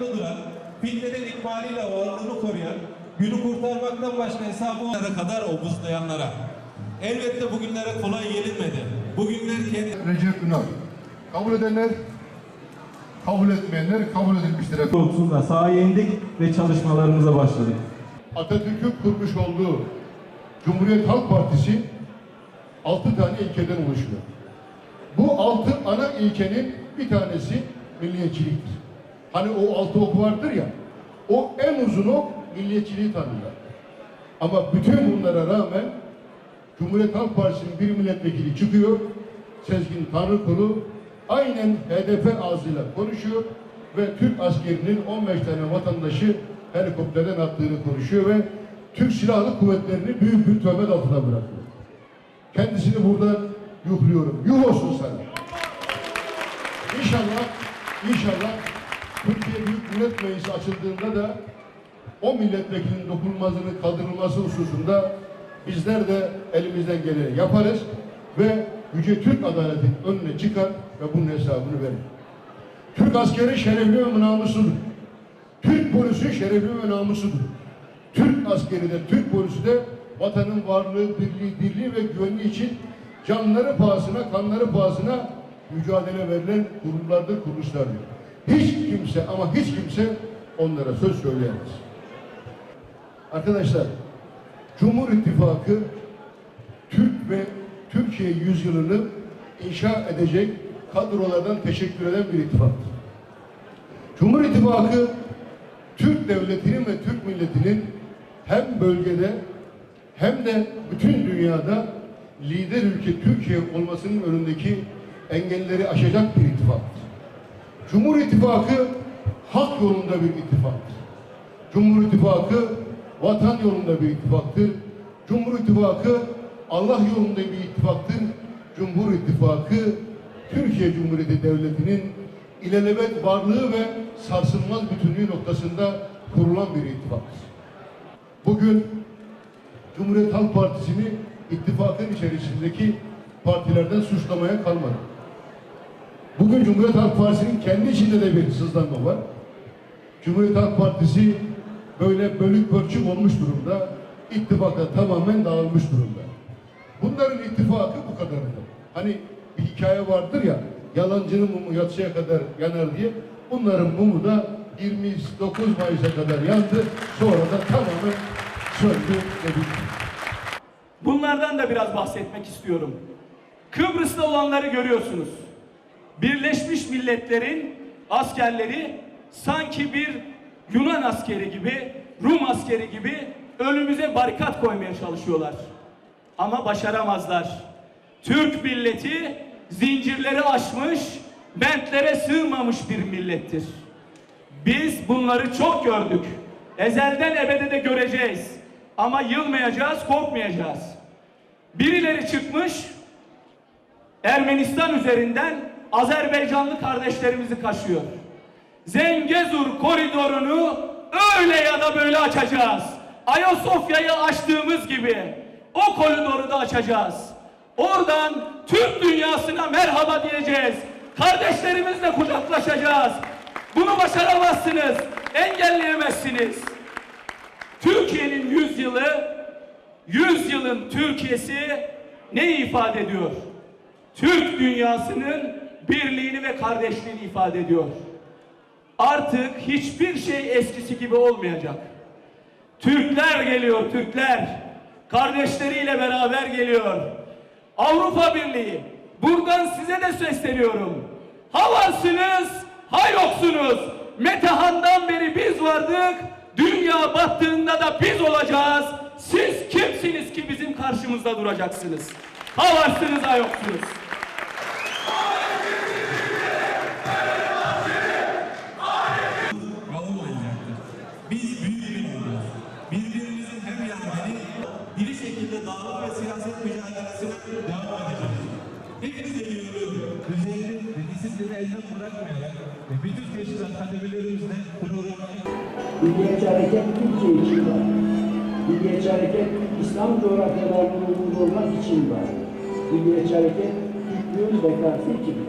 duran, fitneden ikbaliyle varlığını koruyan, günü kurtarmaktan başka hesabı kadar omuzlayanlara. Elbette bugünlere kolay gelinmedi. Bugünler kendi Recep Ünal. Kabul edenler, kabul etmeyenler kabul edilmiştir. doğrultusunda sahaya indik ve çalışmalarımıza başladık. Atatürk'ün kurmuş olduğu Cumhuriyet Halk Partisi altı tane ilkeden oluşuyor. Bu altı ana ilkenin bir tanesi milliyetçiliktir. Hani o altı ok vardır ya, o en uzun ok milliyetçiliği tanımlar. Ama bütün bunlara rağmen Cumhuriyet Halk Partisi'nin bir milletvekili çıkıyor, Sezgin Tanrıkulu aynen HDP ağzıyla konuşuyor ve Türk askerinin 15 tane vatandaşı helikopterden attığını konuşuyor ve Türk Silahlı Kuvvetleri'ni büyük bir töhmet altına bırakıyor. Kendisini burada yuhluyorum. Yuh olsun sana. İnşallah, inşallah Millet Meclisi açıldığında da o milletvekilinin dokunulmazlığının kaldırılması hususunda bizler de elimizden geleni yaparız ve Yüce Türk adaletin önüne çıkar ve bunun hesabını verir. Türk askeri şerefli ve namusludur. Türk polisi şerefli ve namusludur. Türk askeri de Türk polisi de vatanın varlığı, birliği, dirliği ve güvenliği için canları pahasına, kanları pahasına mücadele verilen kurumlardır, kuruluşlardır. Kimse ama hiç kimse onlara söz söyleyemez. Arkadaşlar, Cumhur İttifakı Türk ve Türkiye yüzyılını inşa edecek kadrolardan teşekkür eden bir ittifaktır. Cumhur İttifakı Türk devletinin ve Türk milletinin hem bölgede hem de bütün dünyada lider ülke Türkiye olmasının önündeki engelleri aşacak bir ittifaktır. Cumhur İttifakı hak yolunda bir ittifaktır. Cumhur İttifakı vatan yolunda bir ittifaktır. Cumhur İttifakı Allah yolunda bir ittifaktır. Cumhur İttifakı Türkiye Cumhuriyeti Devleti'nin ilelebet varlığı ve sarsılmaz bütünlüğü noktasında kurulan bir ittifaktır. Bugün Cumhuriyet Halk Partisi'ni ittifakın içerisindeki partilerden suçlamaya kalmadı. Bugün Cumhuriyet Halk Partisi'nin kendi içinde de bir sızlanma var. Cumhuriyet Halk Partisi böyle bölük pörçük olmuş durumda. İttifaka tamamen dağılmış durumda. Bunların ittifakı bu kadarıydı. Hani bir hikaye vardır ya, yalancının mumu yatsıya kadar yanar diye. Bunların mumu da 29 Mayıs'a kadar yandı. Sonra da tamamen söndü bitti. Bunlardan da biraz bahsetmek istiyorum. Kıbrıs'ta olanları görüyorsunuz. Birleşmiş Milletler'in askerleri sanki bir Yunan askeri gibi, Rum askeri gibi önümüze barikat koymaya çalışıyorlar. Ama başaramazlar. Türk milleti zincirleri aşmış, bentlere sığmamış bir millettir. Biz bunları çok gördük. Ezelden ebede de göreceğiz. Ama yılmayacağız, korkmayacağız. Birileri çıkmış, Ermenistan üzerinden Azerbaycanlı kardeşlerimizi kaşıyor. Zengezur koridorunu öyle ya da böyle açacağız. Ayasofya'yı açtığımız gibi o koridoru da açacağız. Oradan Türk dünyasına merhaba diyeceğiz. Kardeşlerimizle kucaklaşacağız. Bunu başaramazsınız, engelleyemezsiniz. Türkiye'nin yüzyılı, yüzyılın Türkiye'si ne ifade ediyor? Türk dünyasının birliğini ve kardeşliğini ifade ediyor. Artık hiçbir şey eskisi gibi olmayacak. Türkler geliyor, Türkler. Kardeşleriyle beraber geliyor. Avrupa Birliği, buradan size de sesleniyorum. Ha varsınız, ha yoksunuz. Metehan'dan beri biz vardık, dünya battığında da biz olacağız. Siz kimsiniz ki bizim karşımızda duracaksınız? Ha varsınız, ha yoksunuz. Devam edeceğiz. Hepimiz geliyoruz. Düzeyini ve disiplini elden bırakmayarak ve bütün teşkilat kademelerimizle programı Milliyetçi Hareket Türkiye için var. Milliyetçi Hareket İslam coğrafyalarının bulunmak için var. Milliyetçi Hareket Türklüğün bekası için.